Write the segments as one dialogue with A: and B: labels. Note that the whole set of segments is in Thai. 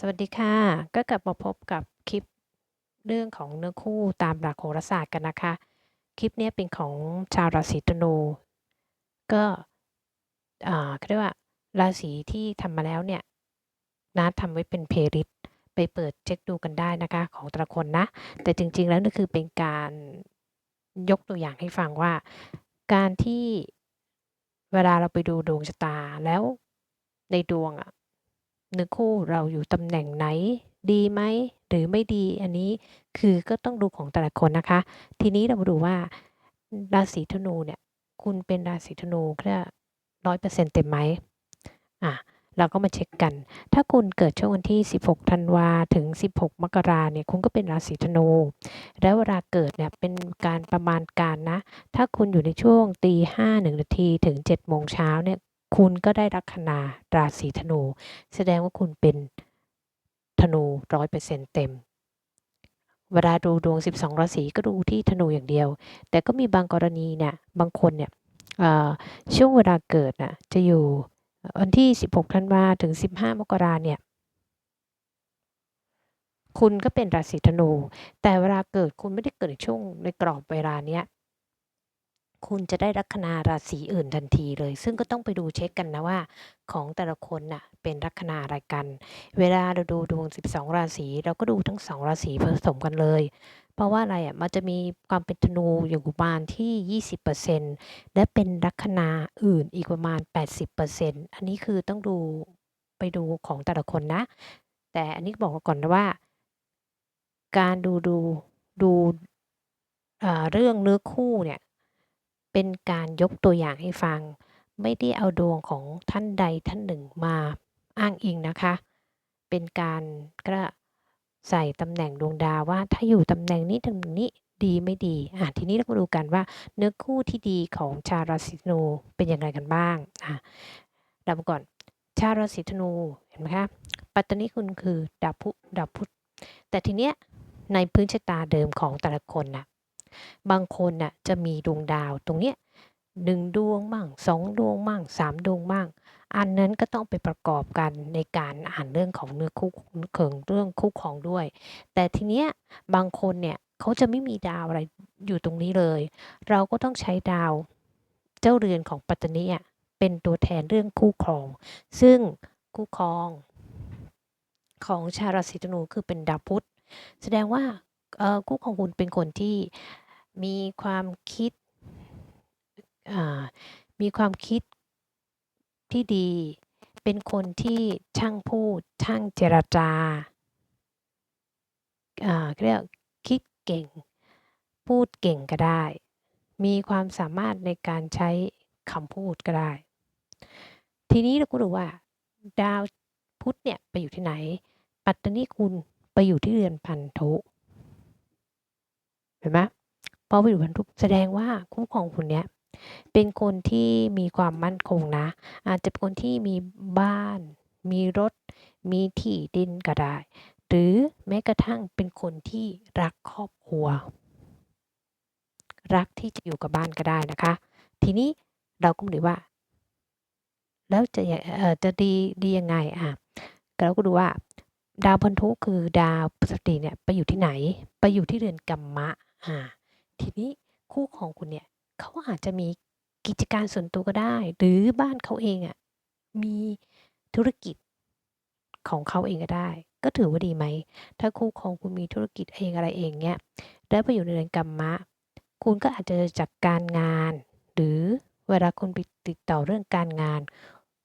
A: สวัสดีค่ะ ก็กลับมาพบกับคลิปเรื่องของเนื้อคู่ตามหลักโหราศาสตร์กันนะคะ คลิปนี้เป็นของชาวราศีธนู ก็เรียกว่าราศีที่ทำมาแล้วเนี่ยนะทำไว้เป็นเพลลิสไปเปิดเช็คดูกันได้นะคะของแต่ละคนนะ แต่จริง ๆ แล้วนี่คือเป็นการยกตัวอย่างให้ฟังว่า การที่เวลาเราไปดูดวงชะตาแล้วในดวงอะ เนื้อคู่เราอยู่ตำแหน่งไหน ดีไหมหรือไม่ดีอันนี้คือก็ต้องดูของแต่ละคนนะคะ ทีนี้เรามาดูว่าราศีธนูเนี่ย คุณเป็นราศีธนูแค่ร้อยเปอร์เซ็นต์เต็มไหมอะเราก็มาเช็คกัน ถ้าคุณเกิดช่วงวันที่ 16 ธันวาถึง 16 มกราเนี่ย คุณก็เป็นราศีธนู แล้วเวลาเกิดเนี่ย เป็นการประมาณการนะ ถ้าคุณอยู่ในช่วงตีห้าหนึ่งนาทีถึง7โมงเช้าเนี่ย คุณก็ได้ลัคนาราศีธนู แสดงว่าคุณเป็นธนูร้อยเปอร์เซ็นต์เต็ม เวลาดูดวง 12 ราศีก็ดูที่ธนูอย่างเดียว แต่ก็มีบางกรณีเนี่ย บางคนเนี่ยช่วงเวลาเกิดน่ะจะอยู่วันที่ 16 ธันวาถึง 15 มกราเนี่ย คุณก็เป็นราศีธนู แต่เวลาเกิดคุณไม่ได้เกิดในช่วงในกรอบเวลาเนี้ย คุณจะได้ลัคนาราศีอื่นทันทีเลย ซึ่งก็ต้องไปดูเช็คกันนะว่า ของแต่ละคนน่ะเป็นลัคนาอะไรกัน เวลาเราดูดวง 12 ราศีเราก็ดูทั้ง 2 ราศีผสมกันเลย เพราะว่าอะไรอะมันจะมีความเป็นธนูอยู่ประมาณที่ 20%และเป็นลัคนาอื่นอีกประมาณ 80%อันนี้คือต้องดูไปดูของแต่ละคนนะ แต่อันนี้บอกก่อนนะว่า การดูดูดูเรื่องเนื้อคู่เนี่ย เป็นการยกตัวอย่างให้ฟัง ไม่ได้เอาดวงของท่านใดท่านหนึ่งมาอ้างอิงนะคะ เป็นการกระใส่ตำแหน่งดวงดาวว่าถ้าอยู่ตำแหน่งนี้ตำแหน่งนี้ดีไม่ดี อะทีนี้เรามาดูกันว่าเนื้อคู่ที่ดีของชาวราศีธนูเป็นอย่างไรกันบ้าง อะเราก่อน ชาวราศีธนูเห็นไหมคะ ปัตตานีคุณคือดาวพุดาวพุธแต่ทีเนี้ยในพื้นชะตาเดิมของแต่ละคนนะ บางคนน่ะจะมีดวงดาวตรงเนี้ยหนึ่งดวงมั่งสองดวงมั่งสามดวงมั่งอันนั้นก็ต้องไปประกอบกันในการอ่านเรื่องของเนื้อคู่เขิงเรื่องคู่ของด้วย แต่ทีเนี้ยบางคนเนี่ยเขาจะไม่มีดาวอะไรอยู่ตรงนี้เลย เราก็ต้องใช้ดาวเจ้าเรือนของปัตตานีเป็นตัวแทนเรื่องคู่ครอง ซึ่งคู่ครองของชาวราศีธนูคือเป็นดาวพุธ แสดงว่าคู่ของคุณเป็นคนที่ มีความคิดมีความคิดที่ดี เป็นคนที่ช่างพูด ช่างเจรจาเรียกคิดเก่ง พูดเก่งก็ได้ มีความสามารถในการใช้คำพูดก็ได้ ทีนี้เราก็ดูว่า ดาวพุธเนี่ยไปอยู่ที่ไหน ปัตตานีคุณไปอยู่ที่เรือนพันธุเห็นไหม พอไปอยู่พันธุแสดงว่าคู่ของคุณเนี้ยเป็นคนที่มีความมั่นคงนะ อาจจะเป็นคนที่มีบ้าน มีรถ มีที่ดินก็ได้ หรือแม้กระทั่งเป็นคนที่รักครอบครัว รักที่จะอยู่กับบ้านก็ได้นะคะ ทีนี้เราก็มดูว่า แล้วจะจะดีดียังไงอะเราก็ดูว่า ดาวพันธุคือดาวพฤษฎีเนี่ยไปอยู่ที่ไหน ไปอยู่ที่เรือนกรรมะอ่า ทีนี้คู่ของคุณเนี่ยเขาอาจจะมีกิจการส่วนตัวก็ได้ หรือบ้านเขาเองอะ่ะมีธุรกิจของเขาเองก็ได้ ก็ถือว่าดีไหม ถ้าคู่ของคุณมีธุรกิจเองอะไรเองเนี่ยแล้ไปอยู่ในเรือนกรรมะ คุณก็อาจจะจากการงาน หรือเวลาคุณไปติดต่อเรื่องการงาน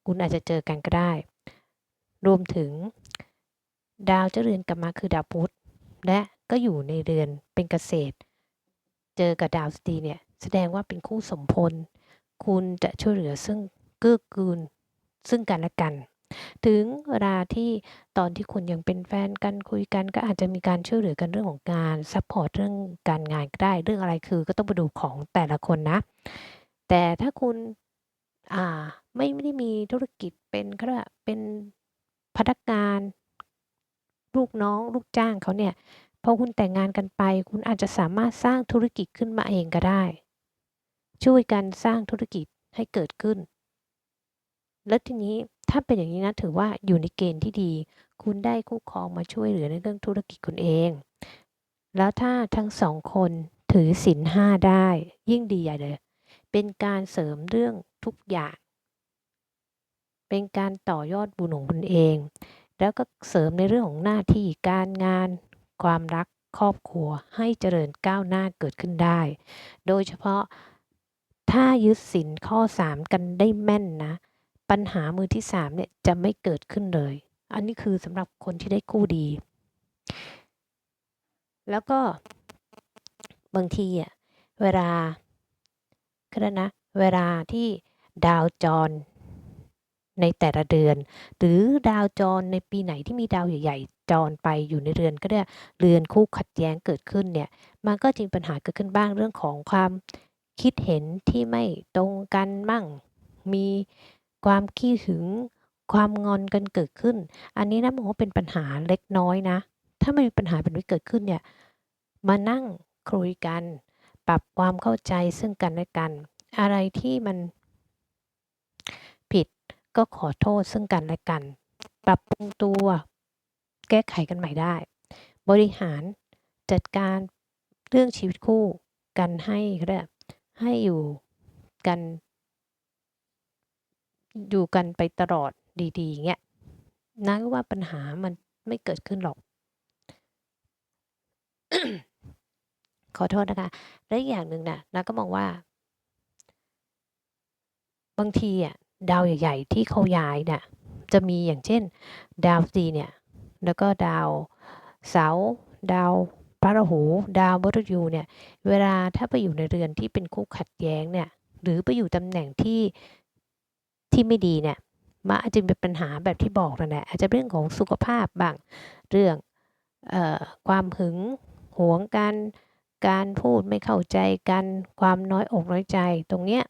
A: คุณอาจจะเจอกันก็ได้ รวมถึง ดาวเจ้าเรือนกรรมะคือดาวพุธและก็อยู่ในเรือนเป็นเกษตร เจอกับดาวสตีเนี่ยแสดงว่าเป็นคู่สมพล คุณจะช่วยเหลือซึ่งเกื้อกูลซึ่งกันและกัน ถึงเวลาที่ตอนที่คุณยังเป็นแฟนกันคุยกันก็อาจจะมีการช่วยเหลือกันเรื่องของการซัพพอร์ตเรื่องการงานก็ได้เรื่องอะไรคือ ก็ต้องไปดูของแต่ละคนนะ แต่ถ้าคุณอ่าไม่ไม่ได้มีธุรกิจเป็นก็เป็นพนักงาน ลูกน้องลูกจ้างเขาเนี่ย พอคุณแต่งงานกันไป คุณอาจจะสามารถสร้างธุรกิจขึ้นมาเองก็ได้ ช่วยกันสร้างธุรกิจให้เกิดขึ้น แล้วทีนี้ถ้าเป็นอย่างนี้นะถือว่าอยู่ในเกณฑ์ที่ดี คุณได้คู่ครองมาช่วยเหลือในเรื่องธุรกิจคุณเอง แล้วถ้าทั้งสองคนถือศีลห้าได้ ยิ่งดีใหญ่เลย เป็นการเสริมเรื่องทุกอย่าง เป็นการต่อยอดบุญของคุณเอง แล้วก็เสริมในเรื่องของหน้าที่การงาน ความรักครอบครัวให้เจริญก้าวหน้าเกิดขึ้นได้ โดยเฉพาะถ้ายึดศีลข้อ 3 กันได้แม่นนะ ปัญหามือที่3เนี่ยจะไม่เกิดขึ้นเลย อันนี้คือสำหรับคนที่ได้คู่ดี แล้วก็บางทีอะเวลาคือนะ เวลาที่ดาวจรในแต่ละเดือน หรือดาวจรในปีไหนที่มีดาวใหญ่ๆ จรไปอยู่ในเรือนก็ได้เรือนคู่ขัดแย้งเกิดขึ้นเนี่ยมันก็จริงปัญหาเกิดขึ้นบ้างเรื่องของความคิดเห็นที่ไม่ตรงกันมั่ง มีความขี้หึงความงอนกันเกิดขึ้น อันนี้นะมองว่าเป็นปัญหาเล็กน้อยนะ ถ้าไม่มีปัญหาแบบนี้เกิดขึ้นเนี่ยมานั่งคุยกัน ปรับความเข้าใจซึ่งกันและกัน อะไรที่มันผิดก็ขอโทษซึ่งกันและกัน ปรับปรุงตัว ก้ไขกันใหม่ได้ บริหารจัดการเรื่องชีวิตคู่กันให้ก็ได้ให้อยู่กัน อยู่กันไปตลอดดีๆเงี้ยนะว่าปัญหามันไม่เกิดขึ้นหรอก ขอโทษนะคะ และอีกอย่างหนึ่งนะนะก็มองว่า บางทีอะดาวใหญ่ ๆ ที่เขาย้ายเนี่ยจะมีอย่างเช่น ดาวสีเนี่ย แล้วก็ดาวเสาร์ดาวพระราหู ดาวมฤตยูเนี่ยเวลาถ้าไปอยู่ในเรือนที่เป็นคู่ขัดแย้งเนี่ยหรือไปอยู่ตำแหน่งที่ที่ไม่ดีเนี่ยมันอาจจะเป็นปัญหาแบบที่บอกนั่นแหละอาจจะเรื่องของสุขภาพบ้างเรื่องออความหึงหวงกันการพูดไม่เข้าใจกันความน้อยอกน้อยใจตรงเนี้ย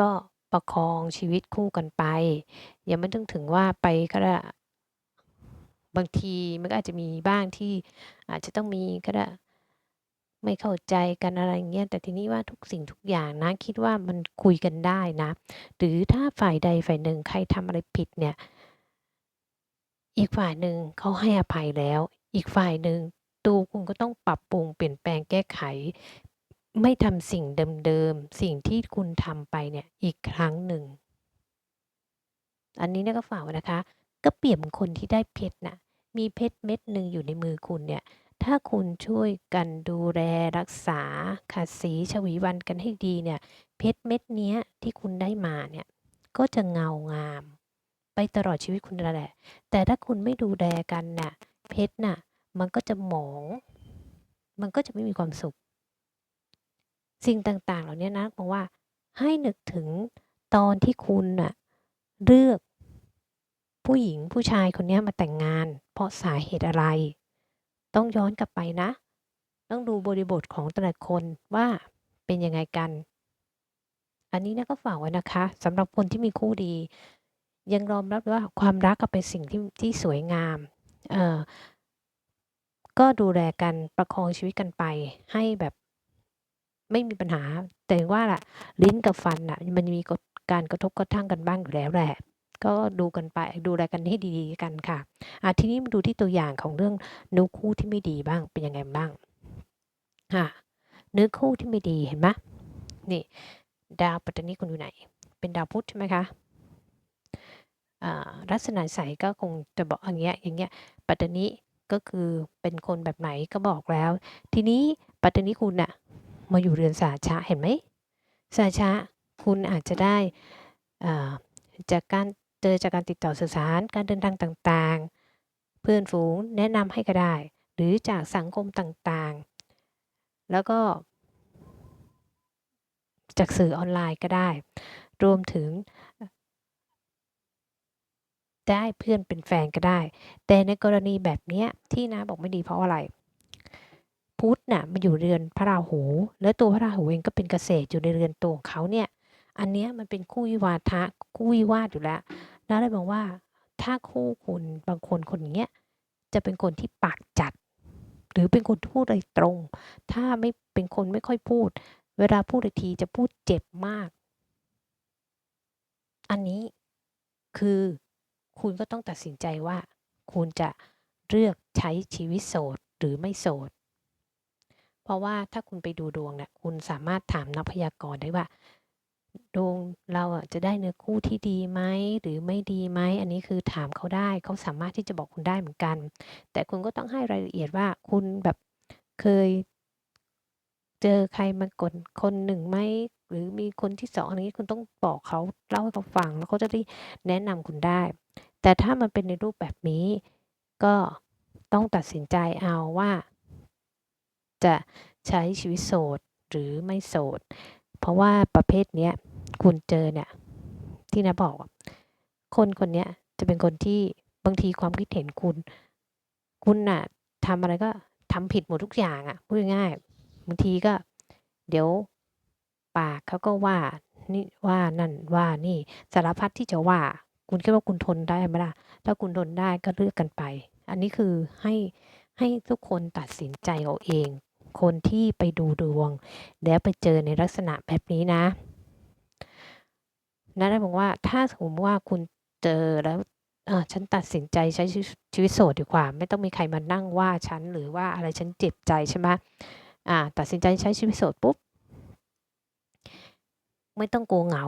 A: ก็ ประคองชีวิตคู่กันไปย่าไม่ต้องถึงว่าไปก็ได้บางทีมันก็อาจจะมีบ้างที่อาจจะต้องมีก็ได้ไม่เข้าใจกันอะไรเงี้ยแต่ทีนี้ว่าทุกสิ่งทุกอย่างนะ คิดว่ามันคุยกันได้นะ หรือถ้าฝ่ายใดฝ่ายหนึ่งใครทำอะไรผิดเนี่ย อีกฝ่ายหนึ่งเขาให้อภัยแล้ว อีกฝ่ายหนึ่งตัวคุณก็ต้องปรับปรุงเปลี่ยนแปลงแก้ไข ไม่ทำสิ่งเดิมๆ สิ่งที่คุณทำไปเนี่ยอีกครั้งหนึ่ง อันนี้นะก็ฝากไว้นะคะ ก็เปรียบคนที่ได้เพชรนะมีเพชรเม็ดหนึ่งอยู่ในมือคุณเนี่ย ถ้าคุณช่วยกันดูแลรักษาขัดสีชวีวันกันให้ดีเนี่ย เพชรเม็ดเนี้ยที่คุณได้มาเนี่ย ก็จะเงางาม ไปตลอดชีวิตคุณแหละ แต่ถ้าคุณไม่ดูแลกันน่ะเพชรน่ะมันก็จะหมอง มันก็จะไม่มีความสุข สิ่งต่างๆ เหล่านี้นะบอกว่าให้นึกถึงตอนที่คุณน่ะเลือก ผู้หญิงผู้ชายคนนี้มาแต่งงาน เพราะสาเหตุอะไร ต้องย้อนกลับไปนะ ต้องดูบริบทของแต่ละคนว่าเป็นยังไงกัน อันนี้นะก็ฝากไว้นะคะสำหรับคนที่มีคู่ดี ยังยอมรับว่าความรักก็เป็นสิ่งที่ที่สวยงามเอ่อก็ดูแลกันประคองชีวิตกันไปให้แบบ ไม่มีปัญหา แต่ว่าล่ะ ลิ้นกับฟันน่ะ มันมีการกระทบกระทั่งกันบ้างอยู่แล้วแหละก็ดูกันไปดูแลกันให้ดีๆกันค่ะอะทีนี้มาดูที่ตัวอย่างของเรื่องเนื้อคู่ที่ไม่ดีบ้างเป็นยังไงบ้างค่ะเนื้อคู่ที่ไม่ดีเห็นไหมนี่ ดาวปัตตานีคุณอยู่ไหน เป็นดาวพุธใช่ไหมคะอ่าลักษณะใสก็คงจะบอกอย่างเงี้ยอย่างเงี้ยปัตตานีก็คือเป็นคนแบบไหนก็บอกแล้ว ทีนี้ปัตตานีคุณน่ะ มาอยู่เรือนสาชะเห็นไหมสาชะคุณอาจจะได้จากการเจอจากการติดต่อสื่อสารการเดินทางต่างๆ เพื่อนฝูงแนะนำให้ก็ได้ หรือจากสังคมต่างๆ แล้วก็ จากสื่อออนไลน์ก็ได้ รวมถึง ได้เพื่อนเป็นแฟนก็ได้ แต่ในกรณีแบบนี้ที่นะบอกไม่ดีเพราะอะไร พุธน่ะมันอยู่เรือนพระราหู แล้วตัวพระราหูเองก็เป็นเกษตรอยู่ในเรือนตัวของเขาเนี่ย อันเนี้ยมันเป็นคู่วิวาทะคู่วิวาทอยู่แล้วนะเลยบอกว่าถ้าคู่คุณบางคนคนเนี้ยจะเป็นคนที่ปากจัด หรือเป็นคนพูดอะไรตรง ถ้าไม่เป็นคนไม่ค่อยพูด เวลาพูดทีจะพูดเจ็บมาก อันนี้คือคุณก็ต้องตัดสินใจว่า คุณจะเลือกใช้ชีวิตโสดหรือไม่โสด เพราะว่าถ้าคุณไปดูดวงเนี่ยคุณสามารถถามนักพยากรณ์ได้ว่า ดวงเราจะได้เนื้อคู่ที่ดีไหมหรือไม่ดีไหมอันนี้คือถามเขาได้เขาสามารถที่จะบอกคุณได้เหมือนกัน แต่คุณก็ต้องให้รายละเอียดว่าคุณแบบเคย เจอใครมากดคนหนึ่งไหมหรือมีคนที่สองอันนี้คุณต้องบอกเขาเล่าให้เขาฟังแล้วเขาจะได้แนะนำคุณได้ แต่ถ้ามันเป็นในรูปแบบนี้ก็ต้องตัดสินใจเอาว่า จะใช้ชีวิตโสดหรือไม่โสด เพราะว่าประเภทเนี้ยคุณเจอเนี่ยที่นะบอก คนคนเนี้ยจะเป็นคนที่บางทีความคิดเห็นคุณ คุณน่ะทำอะไรก็ทำผิดหมดทุกอย่างอะพูดง่ายบางทีก็ เดี๋ยวปากเขาก็ว่านี่ว่านั่นว่านี่สารพัดที่จะว่า คุณคิดว่าคุณทนได้ไหมล่ะถ้าคุณทนได้ก็เลือกกันไป อันนี้คือให้ให้ทุกคนตัดสินใจเอาเอง คนที่ไปดูดวง แล้วไปเจอในลักษณะแบบนี้นะนะได้บอกว่าถ้าสมมติว่าคุณเจอแล้วฉันตัดสินใจใช้ชีวิตโสดดีกว่า ไม่ต้องมีใครมานั่งว่าฉันหรือว่าอะไรฉันเจ็บใจใช่ไหมตัดสินใจใช้ชีวิตโสดปุ๊บไม่ต้องกลัวเหงา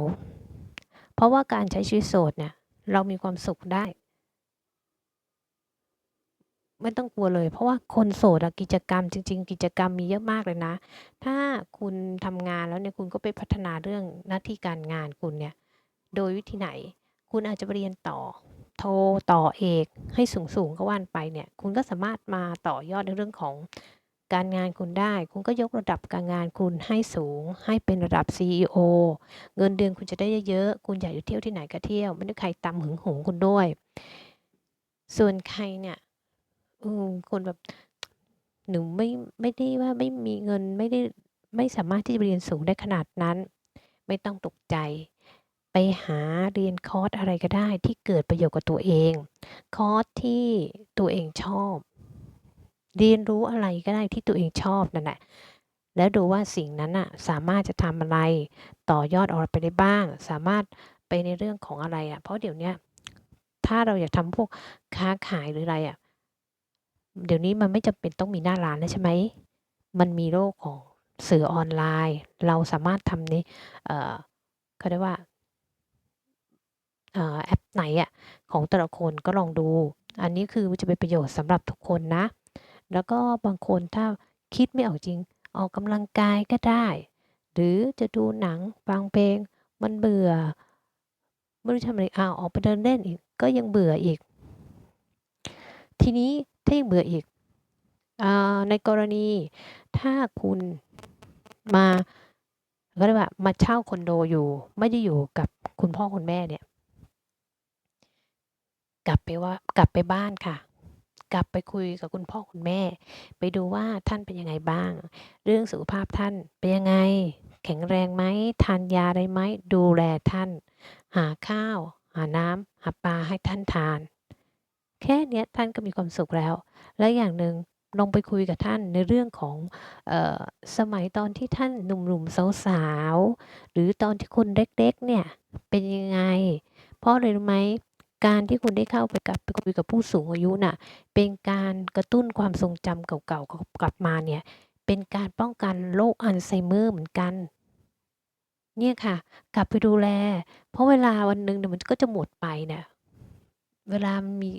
A: เพราะว่าการใช้ชีวิตโสดเนี่ยเรามีความสุขได้ ไม่ต้องกลัวเลย เพราะว่าคนโสดอะกิจกรรม จริง ๆ กิจกรรมมีเยอะมากเลยนะ ถ้าคุณทำงานแล้วเนี่ย คุณก็ไปพัฒนาเรื่องหน้าที่การงานคุณเนี่ย โดยวิธีไหน คุณอาจจะไปเรียนต่อ โท ต่อเอก ให้สูง ๆ ก็ว่านไปเนี่ย คุณก็สามารถมาต่อยอดในเรื่องของการงานคุณได้ คุณก็ยกระดับการงานคุณให้สูง ให้เป็นระดับ CEO เงินเดือนคุณจะได้เยอะ ๆ คุณอยากจะเที่ยวที่ไหนก็เที่ยว ไม่ได้ใครตำหึงหวงคุณด้วย ส่วนใครเนี่ย อืมคนแบบ หนูไม่ ไม่ได้ว่าไม่มีเงิน ไม่ได้ ไม่สามารถที่จะเรียนสูงได้ขนาดนั้น ไม่ต้องตกใจ ไปหาเรียนคอร์สอะไรก็ได้ที่เกิดประโยชน์กับตัวเอง คอร์สที่ตัวเองชอบ เรียนรู้อะไรก็ได้ที่ตัวเองชอบนั่นแหละ แล้วดูว่าสิ่งนั้นอะสามารถจะทำอะไร ต่อยอดออกไปได้บ้าง สามารถไปในเรื่องของอะไรอะเพราะเดี๋ยวนี้ถ้าเราอยากทำพวกค้าขายหรืออะไรอะ เดี๋ยวนี้มันไม่จำเป็นต้องมีหน้าร้านแล้วใช่ไหม มันมีโลกของสื่อออนไลน์ เราสามารถทำในเอ่อเขาเรียกว่าเอ่อแอปไหนอะของแต่ละคนก็ลองดู อันนี้คือจะเป็นประโยชน์สำหรับทุกคนนะ แล้วก็บางคนถ้าคิดไม่ออกจริง ออกกำลังกายก็ได้ หรือจะดูหนังฟังเพลง มันเบื่อไม่รู้ทำอะไรอ้าวออกไปเดินเล่นอีกก็ยังเบื่ออีก ทีนี้ ถ้ายังเบื่ออีกอในกรณีถ้าคุณมาก็เรียกว่ามาเช่าคอนโดอยู่ ไม่ได้อยู่กับคุณพ่อคุณแม่เนี่ย กลับไปว่ากลับไปบ้านค่ะ กลับไปคุยกับคุณพ่อคุณแม่ ไปดูว่าท่านเป็นยังไงบ้าง เรื่องสุขภาพท่านเป็นยังไง แข็งแรงไหมทานยาอะไรไหมดูแลท่าน หาข้าว หาน้ำหาปลาให้ท่านทาน แค่เนี้ยท่านก็มีความสุขแล้ว และอย่างหนึ่งลองไปคุยกับท่านในเรื่องของออสมัยตอนที่ท่านหนุ่มๆสาวๆหรือตอนที่คุณเล็กๆเนี่ยเป็นยังไง เพราะอะไรรู้ไหมการที่คุณได้เข้าไปกับไปคุยกับผู้สูงอายุน่ะเป็นการกระตุ้นความทรงจำเก่าๆกลับมาเนี่ยเป็นการป้องกันโรคอัลไซเมอร์เหมือนกัน เนี่ยค่ะ กลับไปดูแล เพราะเวลาวันหนึ่งเนี่ยมันก็จะหมดไปเนี่ย เวลามันมี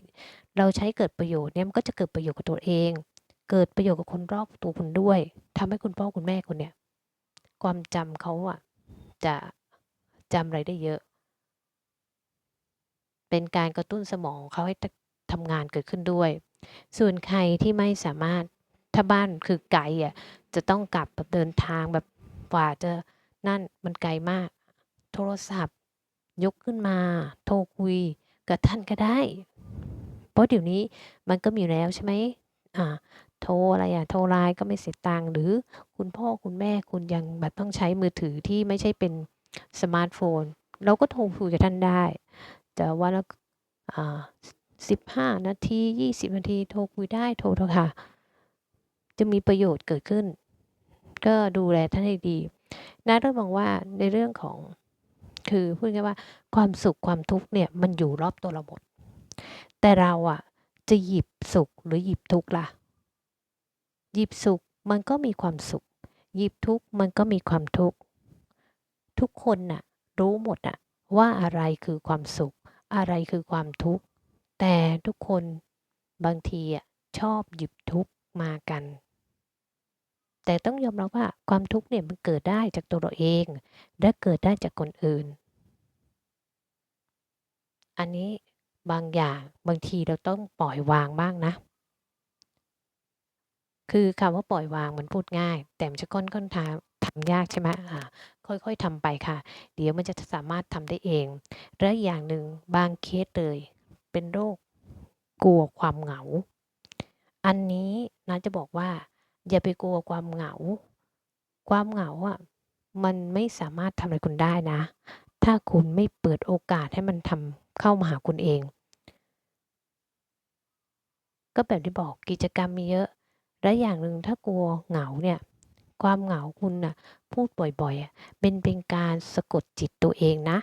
A: เราใช้เกิดประโยชน์เนี่ยมันก็จะเกิดประโยชน์กับตัวเอง เกิดประโยชน์กับคนรอบตัวคุณด้วยทำให้คุณพ่อคุณแม่คุณเนี่ย ความจำเขาอะจะจำอะไรได้เยอะ เป็นการกระตุ้นสมองเขาให้ทำงานเกิดขึ้นด้วย ส่วนใครที่ไม่สามารถถ้าบ้านคือไกลอะจะต้องกลับแบบเดินทางแบบกว่าจะนั่นมันไกลมาก โทรศัพท์ ยกขึ้นมา โทรคุย กับท่านก็ได้ เพราะเดี๋ยวนี้มันก็มีอยู่แล้วใช่ไหมอ่าโทรอะไรอะโทรไลน์ก็ไม่เสียตังค์หรือคุณพ่อคุณแม่คุณยังแบบต้องใช้มือถือที่ไม่ใช่เป็นสมาร์ทโฟน เราก็โทรคุยกับท่านได้จะวันละอ่าสิบห้านาทียี่สิบนาทีโทรคุยได้โทรเถอะค่ะ จะมีประโยชน์เกิดขึ้น ก็ดูแลท่านให้ดี น่าต้องบอกว่าในเรื่องของ คือพูดง่ายว่าความสุขความทุกข์เนี่ยมันอยู่รอบตัวเราหมด แต่เราอะจะหยิบสุขหรือหยิบทุกข์ล่ะ หยิบสุขมันก็มีความสุข หยิบทุกข์มันก็มีความทุกข์ ทุกคนน่ะรู้หมดอะว่าอะไรคือความสุข อะไรคือความทุกข์ แต่ทุกคนบางทีอะชอบหยิบทุกข์มากัน แต่ต้องยอมรับว่าความทุกข์เนี่ยมันเกิดได้จากตัวเราเอง และเกิดได้จากคนอื่น อันนี้บางอย่างบางทีเราต้องปล่อยวางบ้างนะ คือคำว่าปล่อยวางมันพูดง่าย แต่มันจะค่อนข้างทำทำยากใช่ไหมอ่าค่อยๆทำไปค่ะ เดี๋ยวมันจะสามารถทำได้เอง และอย่างหนึ่งบางเคสเลย เป็นโรคกลัวความเหงา อันนี้นะจะบอกว่า อย่าไปกลัวความเหงา ความเหงาอะมันไม่สามารถทำอะไรคุณได้นะ ถ้าคุณไม่เปิดโอกาสให้มันทำเข้ามาหาคุณเอง ก็แบบที่บอกกิจกรรมมีเยอะ และอย่างหนึ่งถ้ากลัวเหงาเนี่ย ความเหงาคุณน่ะพูดบ่อยๆ เป็นเป็นการสะกดจิตตัวเองนะ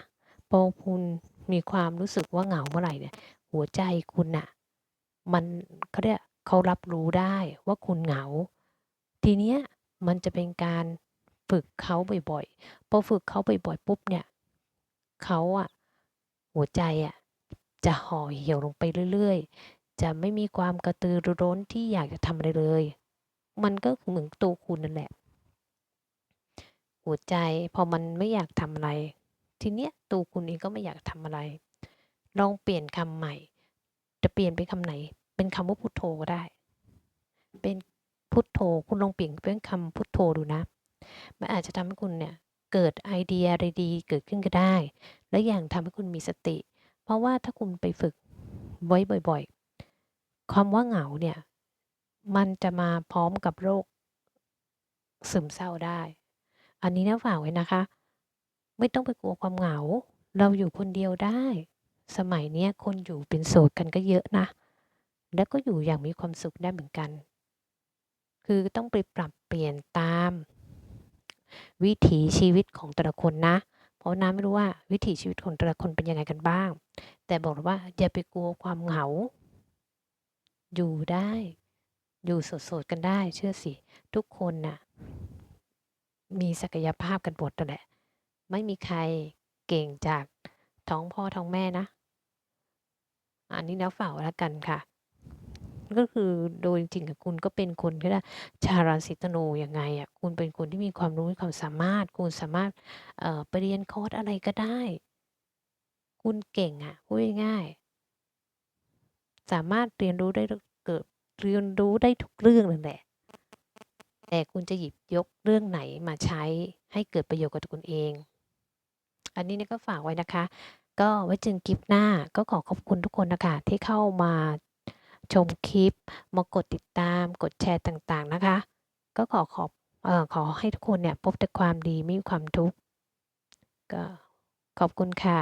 A: พอคุณมีความรู้สึกว่าเหงาเมื่อไหร่เนี่ย หัวใจคุณน่ะ มันเขาเรียกเขารับรู้ได้ว่าคุณเหงา ทีเนี้ยมันจะเป็นการฝึกเขาบ่อยๆ พอฝึกเขาบ่อยๆ ปุ๊บเนี่ยเขาอะหัวใจอะจะห่อเหี่ยวลงไปเรื่อยๆ จะไม่มีความกระตือรือร้นที่อยากจะทำอะไรเลย มันก็เหมือนตัวคุณนั่นแหละ หัวใจพอมันไม่อยากทำอะไร ทีเนี้ยตัวคุณเองก็ไม่อยากทำอะไร ลองเปลี่ยนคำใหม่ จะเปลี่ยนเป็นคำไหน เป็นคำว่าพุทโธก็ได้ เป็น พุทโธ คุณลองเปลี่ยนเป็นคำพุทโธดูนะ มันอาจจะทำให้คุณเนี่ยเกิดไอเดียอะไรดีเกิดขึ้นก็ได้ และอย่างทำให้คุณมีสติ เพราะว่าถ้าคุณไปฝึกไว้บ่อยๆ ความว่าเหงาเนี่ย มันจะมาพร้อมกับโรคซึมเศร้าได้ อันนี้นะฝากไว้นะคะ ไม่ต้องไปกลัวความเหงา เราอยู่คนเดียวได้ สมัยนี้คนอยู่เป็นโสดกันก็เยอะนะ แล้วก็อยู่อย่างมีความสุขได้เหมือนกัน คือต้องไปปรับเปลี่ยนตาม วิถีชีวิตของแต่ละคนนะ เพราะน้าไม่รู้ว่าวิถีชีวิตของแต่ละคนเป็นยังไงกันบ้าง แต่บอกว่าอย่าไปกลัวความเหงา อยู่ได้ อยู่โสดๆกันได้ เชื่อสิ ทุกคนน่ะ มีศักยภาพกันหมดแหละ ไม่มีใครเก่งจากท้องพ่อท้องแม่นะ อันนี้นะฝากไว้แล้วกันค่ะ ก็คือโดยจริงๆคุณก็เป็นคนที่ว่าชาราศีธนูยังไงอะคุณเป็นคนที่มีความรู้มีความสามารถ คุณสามารถเอ่อไปเรียนคอร์สอะไรก็ได้ คุณเก่งอะพูดง่ายๆสามารถเรียนรู้ได้เกิดเรียนรู้ได้ทุกเรื่องนั่นแหละแต่คุณจะหยิบยกเรื่องไหนมาใช้ให้เกิดประโยชน์กับตัวคุณเอง อันนี้เนี่ยก็ฝากไว้นะคะ ก็ไว้เจอคลิปหน้าก็ขอขอบคุณทุกคนนะคะที่เข้ามา ชมคลิป มากดติดตาม กดแชร์ต่างๆนะคะ ก็ขอขอบออขอให้ทุกคนเนี่ยพบแต่ความดีไม่มีความทุกข์ก็ขอบคุณค่ะ